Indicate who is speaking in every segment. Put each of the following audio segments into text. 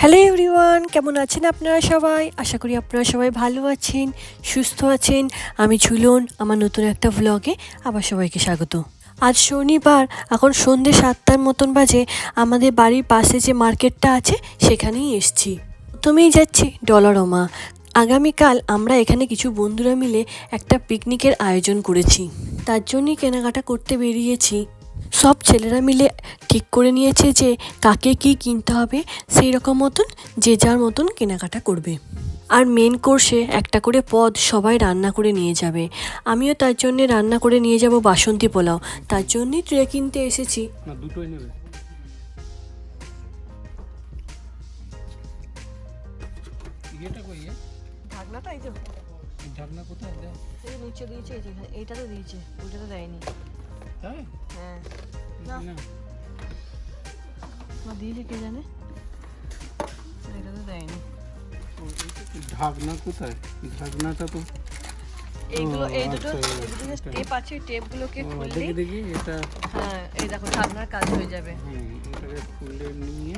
Speaker 1: Hello everyone, কেমন আছেন আপনারা সবাই? আশা করি আপনারা সবাই ভালো আছেন, সুস্থ আছেন। আমি ঝুলন, আমার নতুন একটা ভ্লগে আবার সবাইকে স্বাগত। আজ শনিবার, এখন সন্ধ্যে সাতটার মতন বাজে। আমাদের বাড়ির পাশে যে মার্কেটটা আছে, সেখানেই এসছি। প্রথমেই যাচ্ছি ডলারোমা। আগামীকাল আমরা এখানে কিছু বন্ধুরা মিলে একটা পিকনিকের আয়োজন করেছি। তার জন্যই কেনাকাটা করতে বেরিয়েছি। সব ছেলেরা মিলে ঠিক করে নিয়েছে যে কাকে কি কিনতে হবে, সেই রকম মতন, যে যার মতন কেনাকাটা করবে। আর মেন কোর্সে একটা করে পদ সবাই রান্না করে নিয়ে যাবে। আমিও তার জন্যে রান্না করে নিয়ে যাব বাসন্তী পোলাও। তার জন্যই ট্রে কিনতে এসেছি।
Speaker 2: দুটোই নেবে।
Speaker 1: দিয়েছে এই যে এইটাতে দিয়েছে ওইটাতে দেয়নি।
Speaker 2: তাই?
Speaker 1: হ্যাঁ।
Speaker 2: না।
Speaker 1: দিয়েছে কে জানে? এটাতে দেয়নি।
Speaker 2: ও, এইটা কি ঢাকনা কোথায়? ঢাকনাটা তো
Speaker 1: এইগুলো এই দুটো
Speaker 2: আচ্ছা,
Speaker 1: এই দুটো
Speaker 2: আচ্ছা।
Speaker 1: টেপ আছে টেপগুলোকে
Speaker 2: দেখি এটা
Speaker 1: হ্যাঁ এই দেখো ঢাকনার কাজ হয়ে যাবে।
Speaker 2: হ্যাঁ এটাকে খুলে নিয়ে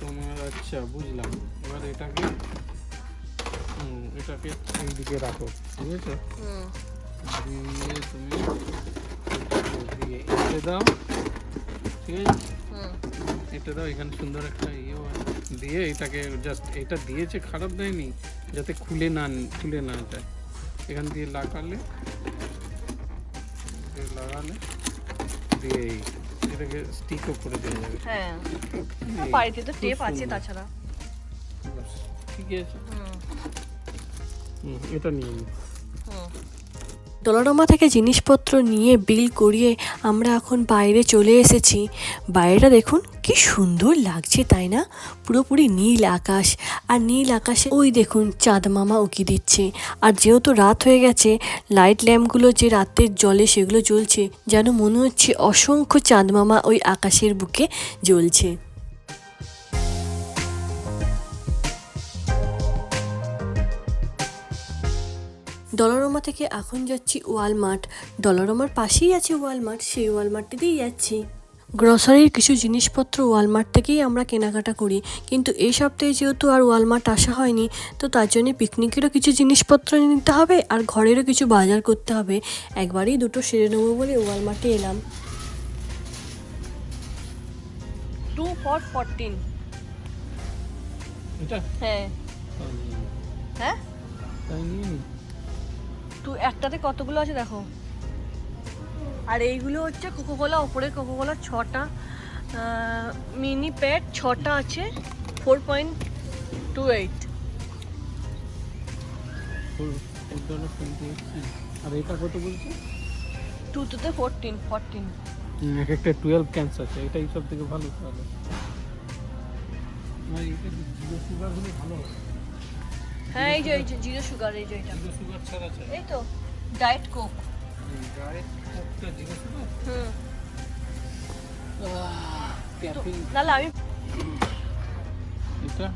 Speaker 2: তোমার আচ্ছা বুঝলাম। এবার এটাকে হুম, এটাকে এইদিকে রাখো। দিয়ে তুমি এটাকে দিয়ে এঁটে দাও ঠিক আছে? এটা দাও এখানে সুন্দর একটা ইয়ে দিয়ে এটাকে জাস্ট এটা দিয়েছে খারাপ দেয়নি যাতে খুলে না খুলে না যায়। এখান দিয়ে লাগালে লাগালে দিয়ে এটাকে স্টিকও করে দেওয়া যাবে।
Speaker 1: হ্যাঁ। বাড়িতে তো টেপ আছে তাছাড়া।
Speaker 2: ঠিক আছে? এটা নিয়ে
Speaker 1: হুম থেকে জিনিসপত্র নিয়ে বিল করিয়ে আমরা এখন বাইরে চলে এসেছি। বাইরেটা দেখুন, কি সুন্দর লাগছে, তাই না? পুরোপুরি নীল আকাশ। আর নীল আকাশে ওই দেখুন, চাঁদ মামা উকি দিচ্ছে। আর যেহেতু রাত হয়ে গেছে, লাইট ল্যাম্পগুলো যে রাতের জলে সেগুলো জ্বলছে, যেন মনে হচ্ছে অসংখ্য চাঁদ মামা ওই আকাশের বুকে জ্বলছে। ডলারোমা থেকে এখন যাচ্ছি ওয়ালমার্ট। ডলারোমার পাশেই আছে ওয়ালমার্ট সেই ওয়ালমার্টটিতেই যাচ্ছি। গ্রসারির কিছু জিনিসপত্র ওয়ালমার্ট থেকেই আমরা কেনাকাটা করি। কিন্তু এই সপ্তাহে যেহেতু আর ওয়ালমার্ট আসা হয়নি তো তার জন্য পিকনিকেরও কিছু জিনিসপত্র নিতে হবে আর ঘরেরও কিছু বাজার করতে হবে। একবারেই দুটো সেরে নেব বলে ওয়ালমার্টে এলাম। Two for fourteen. হ্যাঁ। হ্যাঁ?
Speaker 2: তাই
Speaker 1: টু একটাতে কতগুলো আছে দেখো? আর এইগুলো হচ্ছে কোকোকোলা ওপরে কোকোকোলা ছটা মিনি প্যাড ছটা আছে ফোর পয়েন্ট টু এইট
Speaker 2: আর এটা কত বলছে?
Speaker 1: টুতে ফোরটিন ফোরটিন
Speaker 2: এক একটা টুয়েলভ ক্যান্স আছে এটাই সব থেকে ভালো তাহলে। না, এটা জিরো সুগার হলে ভালো হবে
Speaker 1: হ্যাঁ এই যে এই যে জিরো সুগার এই যে এটা
Speaker 2: জিরো সুগার ছাড়া ছাড়া
Speaker 1: এই তো ডায়েট কোক
Speaker 2: ডায়েট কোকটা জিরো সুগার
Speaker 1: হুম।
Speaker 2: ক্যাফিন
Speaker 1: নাহলে আমি
Speaker 2: এটা?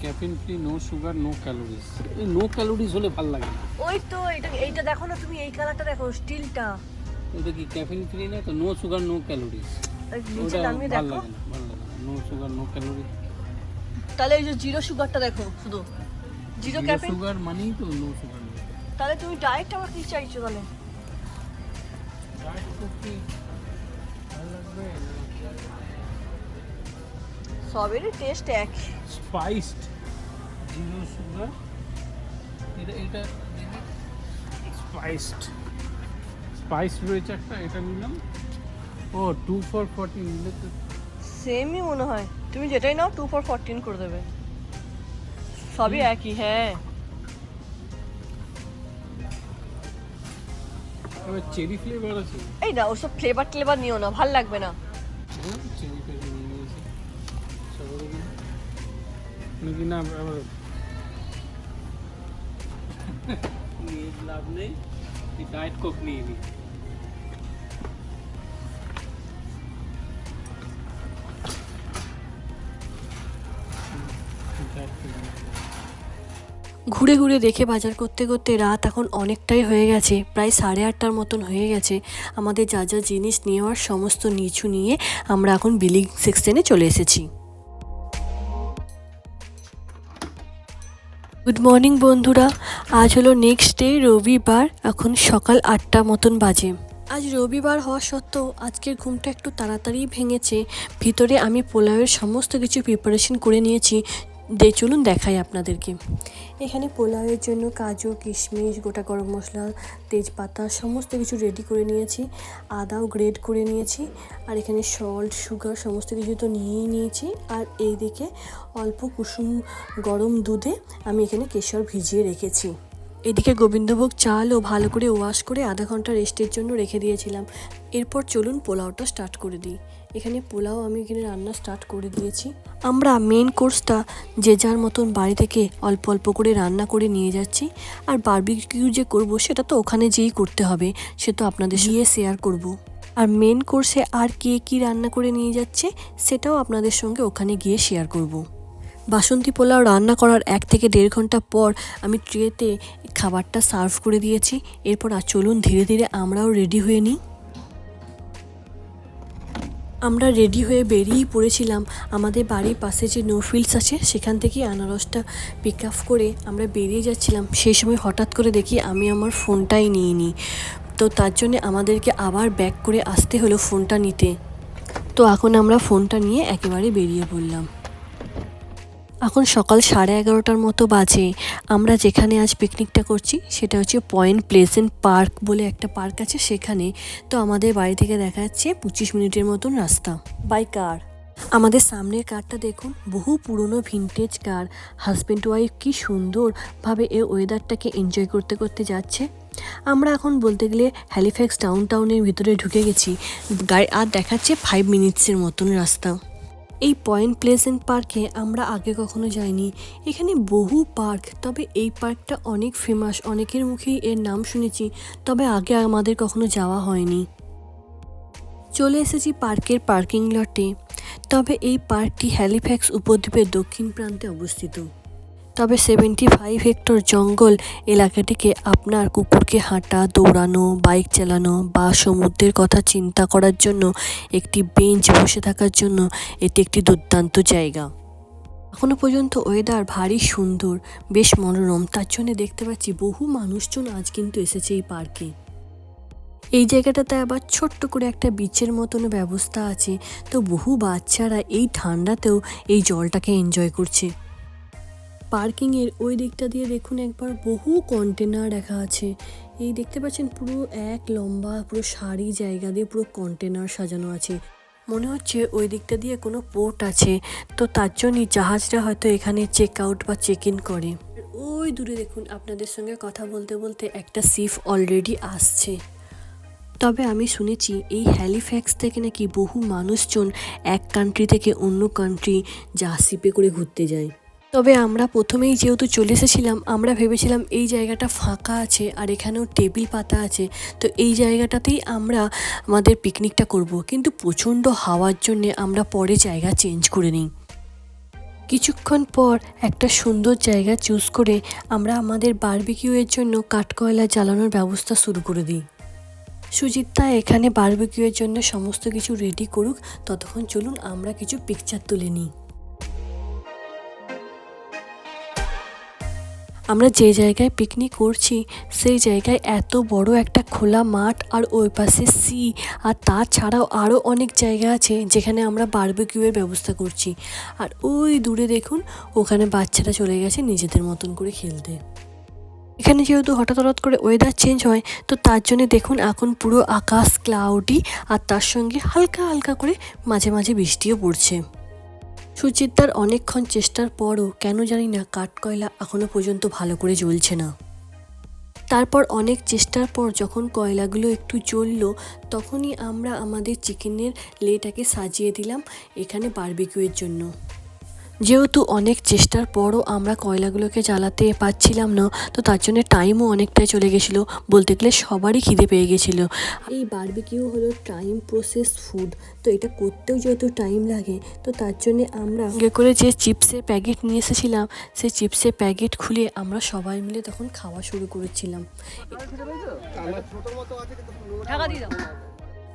Speaker 2: Caffeine free no sugar no calories এই নো ক্যালোরিজ হলে ভালো লাগে না।
Speaker 1: ওই তো এটা এইটা দেখো না তুমি এই কালারটা দেখো স্টিলটা
Speaker 2: এটা কি ক্যাফিন ফ্রি না তো? নো সুগার নো ক্যালোরিজ
Speaker 1: নিচে নামিয়ে দেখো।
Speaker 2: লাগে না ভালো লাগে না। নো সুগার নো ক্যালোরি
Speaker 1: তাহলে এই যে জিরো সুগারটা দেখো শুধু। জিরো ক্যাফিন
Speaker 2: সুগার মানেই তো নো সুগার
Speaker 1: তাহলে তুমি ডায়েটটা আবার কি চাইছো তাহলে?
Speaker 2: ডায়েট
Speaker 1: সবেরই টেস্ট এক।
Speaker 2: স্পাইসড জিরো সুগার এটা এটা স্পাইসড স্পাইস রয়েছে একটা এটা নিলাম। ও টু ফর তো
Speaker 1: সেমই মনে হয়। তুমি যেটাই নাও টু ফর ফোরটিন করে দেবে। সবই একই হ্যাঁ।
Speaker 2: চেরি ফ্লেভার আছে?
Speaker 1: এই না ওসব ফ্লেভার টেলেভার নিও না ভালো লাগবে না।
Speaker 2: ফ্লেভার নাকি না আবার লাভ নেই। ডায়েট কোক নিয়ে নিই
Speaker 1: ঘুরে ঘুরে দেখে বাজার করতে করতে রাত এখন অনেকটাই হয়ে গেছে, প্রায় সাড়ে আটটার মতন হয়ে গেছে। আমাদের যা যা জিনিস নেওয়ার সমস্ত নিচু নিয়ে আমরা এখন বিলিং সেকশনে চলে এসেছি। গুড মর্নিং বন্ধুরা, আজ হলো নেক্সট ডে, রবিবার, এখন সকাল আটটা মতন বাজে। আজ রবিবার হওয়া সত্ত্বেও আজকের ঘুমটা একটু তাড়াতাড়ি ভেঙেছে। ভিতরে আমি পোলাওয়ের সমস্ত কিছু প্রিপারেশন করে নিয়েছি। দে চলুন দেখাই আপনাদেরকে। এখানে পোলাওয়ের জন্য কাজু, কিশমিশ, গোটা গরম মশলা, তেজপাতা সমস্ত কিছু রেডি করে নিয়েছি। আদাও গ্রেড করে নিয়েছি। আর এখানে সল্ট সুগার সমস্ত কিছু তো নিয়েই নিয়েছি। আর এইদিকে অল্প কুসুম গরম দুধে আমি এখানে কেশর ভিজিয়ে রেখেছি। এদিকে গোবিন্দভোগ চালও ভালো করে ওয়াশ করে আধা ঘণ্টা রেস্টের জন্য রেখে দিয়েছিলাম। এরপর চলুন পোলাওটা স্টার্ট করে দিই। এখানে পোলাও আমি এখানে রান্না স্টার্ট করে দিয়েছি। আমরা মেন কোর্সটা যে যার মতন বাড়ি থেকে অল্প অল্প করে রান্না করে নিয়ে যাচ্ছি। আর বারবিকিউ যে করব সেটা তো ওখানে যেই করতে হবে সে তো আপনাদের গিয়ে শেয়ার করব। আর মেন কোর্সে আর কে কী রান্না করে নিয়ে যাচ্ছে সেটাও আপনাদের সঙ্গে ওখানে গিয়ে শেয়ার করব। বাসন্তী পোলাও রান্না করার এক থেকে দেড় ঘণ্টা পর আমি ট্রেতে খাবারটা সার্ভ করে দিয়েছি। এরপর আর চলুন ধীরে ধীরে আমরাও রেডি হয়ে নিই। আমরা রেডি হয়ে বেরিয়েই পড়েছিলাম। আমাদের বাড়ির পাশে যে নোফিল্ডস আছে, সেখান থেকে আনারসটা পিক আপ করে আমরা বেরিয়ে যাচ্ছিলাম। সেই সময় হঠাৎ করে দেখি আমি আমার ফোনটাই নিয়ে নিই তো তার জন্য আমাদেরকে আবার ব্যাক করে আসতে হলো ফোনটা নিতে। তো এখন আমরা ফোনটা নিয়ে একেবারে বেরিয়ে পড়লাম। এখন সকাল সাড়ে এগারোটার মতো বাজে। আমরা যেখানে আজ পিকনিকটা করছি, সেটা হচ্ছে পয়েন্ট প্লেসেন্ট পার্ক বলে একটা পার্ক আছে সেখানে। তো আমাদের বাড়ি থেকে দেখা যাচ্ছে পঁচিশ মিনিটের মতন রাস্তা বাই কার আমাদের সামনের কারটা দেখুন, বহু পুরনো ভিনটেজ কার হাজব্যান্ড ওয়াইফ কি সুন্দরভাবে এই ওয়েদারটাকে এনজয় করতে করতে যাচ্ছে। আমরা এখন বলতে গেলে হ্যালিফ্যাক্স ডাউন টাউনের ভিতরে ঢুকে গেছি। গাড়ি আর দেখাচ্ছে ফাইভ মিনিটসের মতন রাস্তা। এই পয়েন্ট প্লেসেন্ট পার্কে আমরা আগে কখনো যাইনি। এখানে বহু পার্ক, তবে এই পার্কটা অনেক ফেমাস অনেকের মুখেই এর নাম শুনেছি, তবে আগে আমাদের কখনো যাওয়া হয়নি। চলে এসেছি পার্কের পার্কিং লটে, তবে এই পার্কটি হ্যালিফ্যাক্স উপদ্বীপের দক্ষিণ প্রান্তে অবস্থিত। তবে সেভেন্টি ফাইভ হেক্টর জঙ্গল এলাকাটিকে আপনার কুকুরকে হাঁটা, দৌড়ানো বাইক চালানো বা সমুদ্রের কথা চিন্তা করার জন্য একটি বেঞ্চ বসে থাকার জন্য এটি একটি দুর্দান্ত জায়গা। এখনও পর্যন্ত ওয়েদার ভারী সুন্দর, বেশ মনোরম, তার জন্য দেখতে পাচ্ছি বহু মানুষজন আজ কিন্তু এসেছে এই পার্কে এই জায়গাটাতে আবার ছোট্ট করে একটা বিচের মতন ব্যবস্থা আছে, তো বহু বাচ্চারা এই ঠান্ডাতেও এই জলটাকে এনজয় করছে। পার্কিংয়ের ওই দিকটা দিয়ে দেখুন একবার বহু কন্টেনার রাখা আছে। এই দেখতে পাচ্ছেন পুরো এক লম্বা পুরো সারি জায়গা দিয়ে পুরো কন্টেনার সাজানো আছে। মনে হচ্ছে ওই দিকটা দিয়ে কোনো পোর্ট আছে। তো তার জন্যই জাহাজটা হয়তো এখানে চেক আউট বা চেক ইন করে। ওই দূরে দেখুন আপনাদের সঙ্গে কথা বলতে বলতে একটা সিফ অলরেডি আসছে। তবে আমি শুনেছি এই হ্যালিফ্যাক্স থেকে নাকি বহু মানুষজন এক কান্ট্রি থেকে অন্য কান্ট্রি জাহাজশিপে করে ঘুরতে যায়। তবে আমরা প্রথমেই যেহেতু চলে এসেছিলাম, আমরা ভেবেছিলাম এই জায়গাটা ফাঁকা আছে আর এখানেও টেবিল পাতা আছে। তো এই জায়গাটাতেই আমরা আমাদের পিকনিকটা করব। কিন্তু প্রচণ্ড হাওয়ার জন্যে আমরা পরে জায়গা চেঞ্জ করে নিই। কিছুক্ষণ পর একটা সুন্দর জায়গা চুজ করে আমরা আমাদের বারবিকিউয়ের জন্য কাঠকয়লা জ্বালানোর ব্যবস্থা শুরু করে দিই। সুজিতদা এখানে বারবিকিউয়ের জন্য সমস্ত কিছু রেডি করুক। ততক্ষণ চলুন আমরা কিছু পিকচার তুলে নিই। আমরা যে জায়গায় পিকনিক করছি, সেই জায়গায় এত বড় একটা খোলা মাঠ আর ওই পাশে সি আর তাছাড়াও আরও অনেক জায়গা আছে যেখানে আমরা বারবিকিউয়ের ব্যবস্থা করছি। আর ওই দূরে দেখুন, ওখানে বাচ্চারা চলে গেছে নিজেদের মতন করে খেলতে। এখানে যেহেতু হঠাৎ হঠাৎ করে ওয়েদার চেঞ্জ হয়, তো তার জন্য দেখুন এখন পুরো আকাশ ক্লাউডি আর তার সঙ্গে হালকা হালকা করে মাঝে মাঝে বৃষ্টিও পড়ছে। সুচিত্রার অনেকক্ষণ চেষ্টার পরও কেন জানি না কাঠকয়লা এখনও পর্যন্ত ভালো করে জ্বলছে না। তারপর অনেক চেষ্টার পর যখন কয়লাগুলো একটু জ্বলল, তখনই আমরা আমাদের চিকেনের লেটাকে সাজিয়ে দিলাম এখানে বারবিকিউয়ের জন্য। যেহেতু অনেক চেষ্টার পরও আমরা কয়লাগুলোকে জ্বালাতে পারছিলাম না তো তার জন্য টাইমও অনেকটাই চলে গেছিল। বলতে গেলে সবারই খিদে পেয়ে গেছিল। এই বারবিকিউ হলো টাইম প্রসেস ফুড তো এটা করতেও যেহেতু টাইম লাগে তো তার জন্যে আমরা করে যে চিপসের প্যাকেট নিয়ে এসেছিলাম সেই চিপসের প্যাকেট খুলে আমরা সবাই মিলে তখন খাওয়া শুরু করেছিলাম।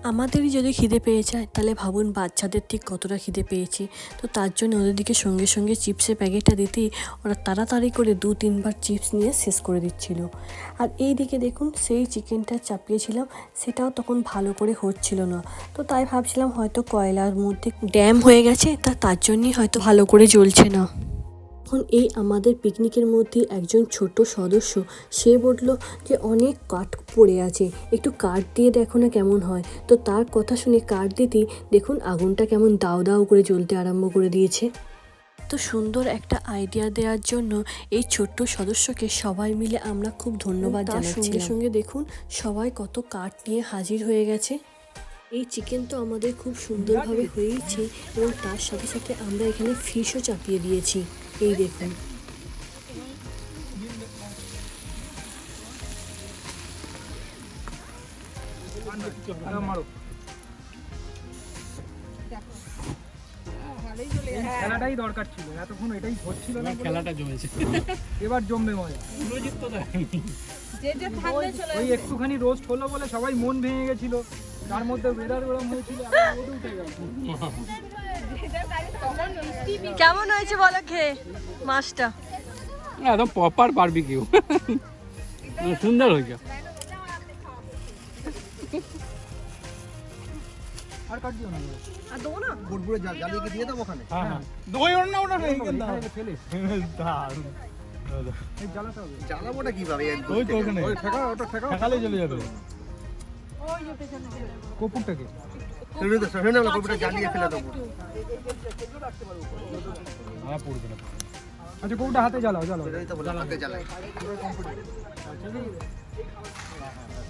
Speaker 1: আমাদেরই যদি খিদে পেয়ে যায়, তাহলে ভাবুন বাচ্চাদের ঠিক কতটা খিদে পেয়েছে। তো তার জন্য ওদের দিকে সঙ্গে সঙ্গে চিপসের প্যাকেটটা দিতেই ওরা তাড়াতাড়ি করে দু, তিনবার চিপস নিয়ে শেষ করে দিচ্ছিল। আর এই দিকে দেখুন, সেই চিকেনটা চাপিয়েছিলাম, সেটাও তখন ভালো করে হচ্ছিল না। তো তাই ভাবছিলাম হয়তো কয়লার মধ্যে ড্যাম হয়ে গেছে, তা তার জন্যই হয়তো ভালো করে জ্বলছে না। তখন এই আমাদের পিকনিকের মধ্যে একজন ছোট সদস্য সে বলল যে অনেক কাঠ পড়ে আছে একটু কাঠ দিয়ে দেখো না কেমন হয়। তো তার কথা শুনে কাঠ দিতেই দেখুন আগুনটা কেমন দাও দাও করে জ্বলতে আরম্ভ করে দিয়েছে। তো সুন্দর একটা আইডিয়া দেওয়ার জন্য এই ছোট্ট সদস্যকে সবাই মিলে আমরা খুব ধন্যবাদ জানাচ্ছি সঙ্গে সঙ্গে দেখুন সবাই কত কাঠ নিয়ে হাজির হয়ে গেছে। এই চিকেন তো আমাদের খুব সুন্দরভাবে হয়েইছে এবং তার সাথে সাথে আমরা এখানে ফিশও চাপিয়ে দিয়েছি। এই দেখুন।
Speaker 3: খেলাটাই দরকার ছিল এতক্ষণ এটাই হচ্ছিল না
Speaker 2: খেলাটা জমেছে।
Speaker 3: এবার জমবে মজা।
Speaker 2: সুরজিৎ তো
Speaker 3: ওই একটুখানি রোস্ট হলো বলে সবাই মন ভেঙে গেছিল তার মধ্যে ওয়েদার ওরম হয়েছিল আবার উঠে গেল।
Speaker 1: কেমন হয়েছে বলো খেয়ে মাছটা?
Speaker 2: একদম প্রপার বারবিকিউ সুন্দর হয়েছে।
Speaker 3: আর কাট দিও না।
Speaker 4: বুটবুড়ে জাল জ্বালিয়ে কি দিয়ে দেবো ওখানে?
Speaker 2: হ্যাঁ হ্যাঁ। দই ওর না ওটা নেই
Speaker 3: এখানে ফেলে এই জ্বালাতে হবে।
Speaker 4: জ্বালাবোটা কীভাবে?
Speaker 2: ওই তো ওখানে।
Speaker 3: ওই ঠেকা ওটা ঠেকা
Speaker 2: সকালে চলে যাবে।
Speaker 3: কপুরটাকে
Speaker 4: শুনে তো শুনে না কপিটা জ্বালিয়ে ফেলে দেবো
Speaker 2: হ্যাঁ পড়বে না
Speaker 3: আচ্ছা কপুরটা হাতে জ্বালাও জ্বালাও
Speaker 4: ওটাই তো বলে হাতে জ্বালাই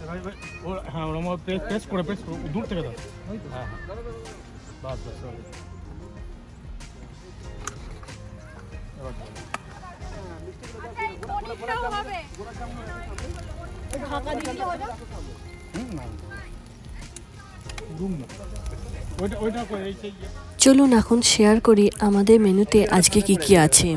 Speaker 2: ভাই ভাই ওর হ্যাঁ ওরম প্রেস প্রেস করে প্রেস করে দূর থেকে দাও
Speaker 3: ওই তো
Speaker 2: হ্যাঁ হ্যাঁ বাস বাস চলো। এবার বলো। হুম, না।
Speaker 1: চলুন এখন শেয়ার করি আমাদের মেনুতে আজকে কি কি আছে।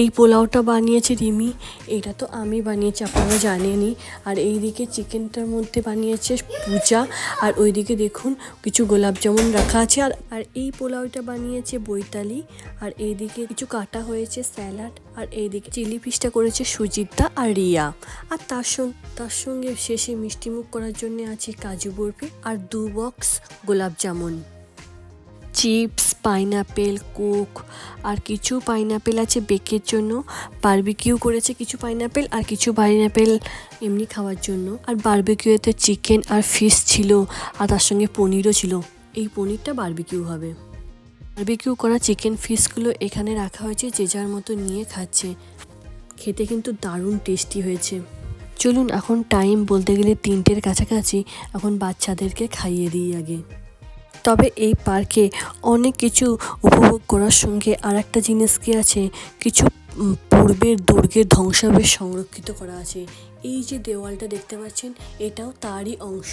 Speaker 1: এই পোলাওটা বানিয়েছে রিমি, এটা তো আমি বানিয়েছি, আপনারা জানেনই। আর এই দিকে চিকেনটার মধ্যে বানিয়েছে পূজা, আর ওইদিকে দেখুন কিছু গোলাপ জামুন রাখা আছে। আর আর এই পোলাওটা বানিয়েছে বৈতালি, আর এইদিকে কিছু কাটা হয়েছে স্যালাড, আর এইদিকে চিলি ফিশটা করেছে সুজিতা আর রিয়া। আর তার সঙ্গে তার সঙ্গে শেষে মিষ্টিমুখ করার জন্য আছে কাজু বরফি, আর দু box gulab jamun. Chips, pineapple, Coke আর কিছু পাইনাপেল আছে বেকের জন্য। বারবিকিউ করেছে কিছু পাইনাপেল আর কিছু পাইনাপেল এমনি খাওয়ার জন্য। আর বারবিকিউতে চিকেন আর ফিশ ছিল আর তার সঙ্গে পনিরও ছিল। এই পনিরটা বারবিকিউ হবে। বারবিকিউ করা চিকেন ফিশগুলো এখানে রাখা হয়েছে, যে যার মতো নিয়ে খাচ্ছে। খেতে কিন্তু দারুণ টেস্টি হয়েছে। চলুন, এখন টাইম বলতে গেলে তিনটের কাছাকাছি। এখন বাচ্চাদেরকে খাইয়ে দিই আগে। তবে এই পার্কে অনেক কিছু উপভোগ করার সঙ্গে আর একটা জিনিস কি আছে? কিছু পূর্বের দুর্গের ধ্বংসাবশেষ সংরক্ষিত করা আছে। এই যে দেওয়ালটা দেখতে পাচ্ছেন এটাও তারই অংশ।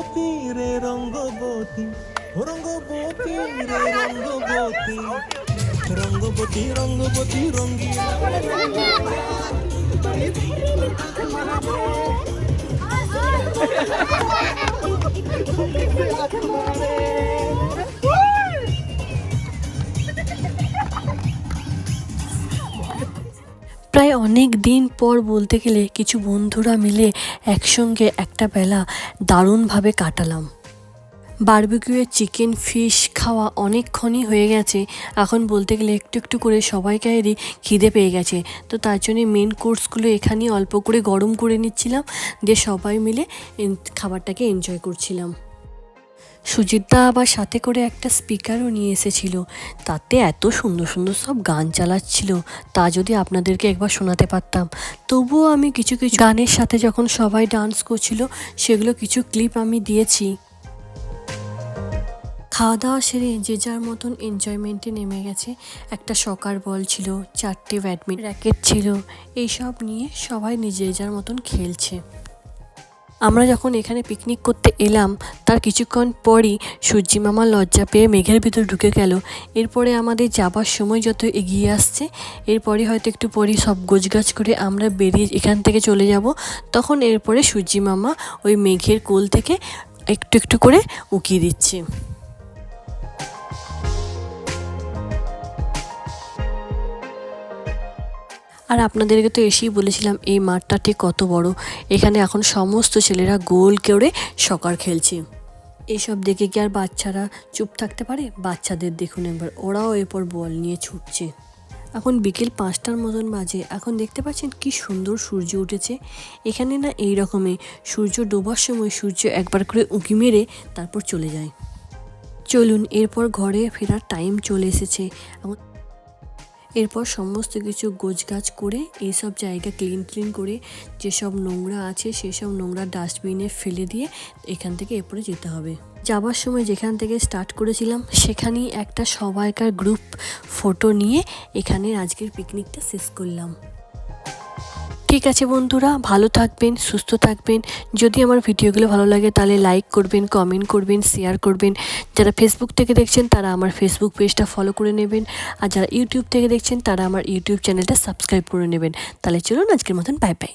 Speaker 5: 보피 레롱 거 보티 그런 거 보티 레롱 거 보티 그런 거 보티 이런 거 보티 이런 게. 아, 아, 아.
Speaker 1: প্রায় অনেক দিন পর বলতে গেলে কিছু বন্ধুরা মিলে একসঙ্গে একটা বেলা দারুণভাবে কাটালাম। বারবিকিউয়ের চিকেন, ফিশ খাওয়া অনেকক্ষণই হয়ে গেছে। এখন বলতে গেলে একটু একটু করে সবাইকারই খিদে পেয়ে গেছে। তো তার জন্যে মেন কোর্সগুলো এখানেই অল্প করে গরম করে নিচ্ছিলাম। দিয়ে সবাই মিলে খাবারটাকে এনজয় করছিলাম। সুজিতদা আবার সাথে করে একটা স্পিকারও নিয়ে এসেছিল। তাতে এত সুন্দর সুন্দর সব গান চালাচ্ছিল। তা যদি আপনাদেরকে একবার শোনাতে পারতাম। তবুও আমি কিছু কিছু গানের সাথে যখন সবাই ডান্স করছিল, সেগুলো কিছু ক্লিপ আমি দিয়েছি। খাওয়া দাওয়া সেরে যে যার মতন এনজয়মেন্টে নেমে গেছে, একটা সকার বল ছিল, চারটে ব্যাডমিন্টন র্যাকেট ছিল, এইসব নিয়ে সবাই নিজে যার মতন খেলছে। আমরা যখন এখানে পিকনিক করতে এলাম, তার কিছুক্ষণ পরই সূর্যি মামা লজ্জা পেয়ে মেঘের ভিতর ঢুকে গেল। এরপরে আমাদের যাবার সময় যত এগিয়ে আসছে এরপরে হয়তো একটু পরই সব গোছগাছ করে আমরা বেরিয়ে এখান থেকে চলে যাব। তখন এরপরে সূর্যি মামা ওই মেঘের কোল থেকে একটু একটু করে উকিয়ে দিচ্ছে। আর আপনাদেরকে তো এসেই বলেছিলাম, এই মাঠটা ঠিক কত বড়। এখানে এখন সমস্ত ছেলেরা গোল কেড়ে সকার খেলছে। এসব দেখে কি আর বাচ্চারা চুপ থাকতে পারে? বাচ্চাদের দেখুন একবার, ওরাও এরপর বল নিয়ে ছুটছে। এখন বিকেল পাঁচটার মতন বাজে, এখন দেখতে পাচ্ছেন কি সুন্দর সূর্য উঠেছে। এখানে না এই রকমই সূর্য ডোবার সময় সূর্য একবার করে উঁকি মেরে তারপর চলে যায়। চলুন, এরপর ঘরে ফেরার টাইম চলে এসেছে। এখন এরপর সমস্ত কিছু গোছগাছ করে, এইসব জায়গা ক্লিন ক্লিন করে, যেসব নোংরা আছে সেসব নোংরা ডাস্টবিনে ফেলে দিয়ে এখান থেকে এরপরে যেতে হবে। যাবার সময় যেখান থেকে স্টার্ট করেছিলাম, সেখানেই একটা সবাইকার গ্রুপ ফটো নিয়ে এখানে আজকের পিকনিকটা শেষ করলাম। ঠিক আছে বন্ধুরা, ভালো থাকবেন, সুস্থ থাকবেন। যদি আমার ভিডিওগুলো ভালো লাগে তাহলে লাইক করবেন কমেন্ট করবেন শেয়ার করবেন। যারা ফেসবুক থেকে দেখছেন তারা আমার ফেসবুক পেজটা ফলো করে নেবেন। আর যারা ইউটিউব থেকে দেখছেন তারা আমার ইউটিউব চ্যানেলটা সাবস্ক্রাইব করে নেবেন। তাহলে চলুন আজকের মতন বাই বাই